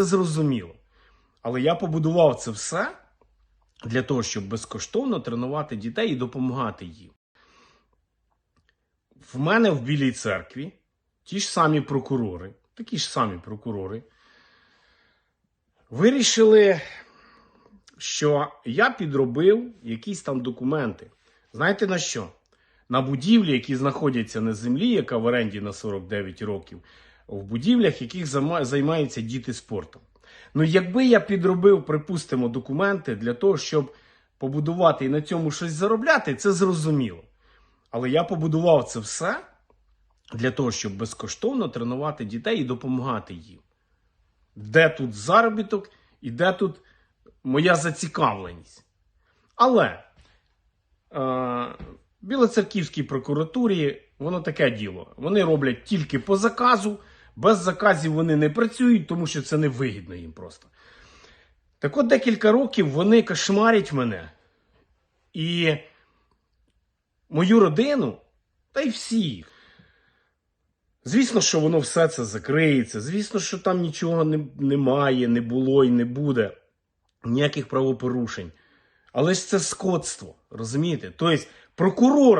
Це зрозуміло. Але я побудував це все для того, щоб безкоштовно тренувати дітей і допомагати їм. В мене в Білій церкві ті ж самі прокурори, такі ж самі прокурори, вирішили, що я підробив якісь там документи. Знаєте на що? На будівлі, які знаходяться на землі, яка в оренді на 49 років, в будівлях, яких займаються діти спортом. Ну, якби я підробив, припустимо, документи для того, щоб побудувати і на цьому щось заробляти, це зрозуміло. Але я побудував це все для того, щоб безкоштовно тренувати дітей і допомагати їм. Де тут заробіток і де тут моя зацікавленість? Але е, Білоцерківській прокуратурі воно таке діло. Вони роблять тільки по заказу, без заказів вони не працюють, тому що це не вигідно їм просто. Так от декілька років вони кошмарять мене і мою родину, та й всіх. Звісно, що воно все це закриється. Звісно, що там нічого не, немає, не було і не буде. Ніяких правопорушень. Але ж це скотство, розумієте? Тобто прокурора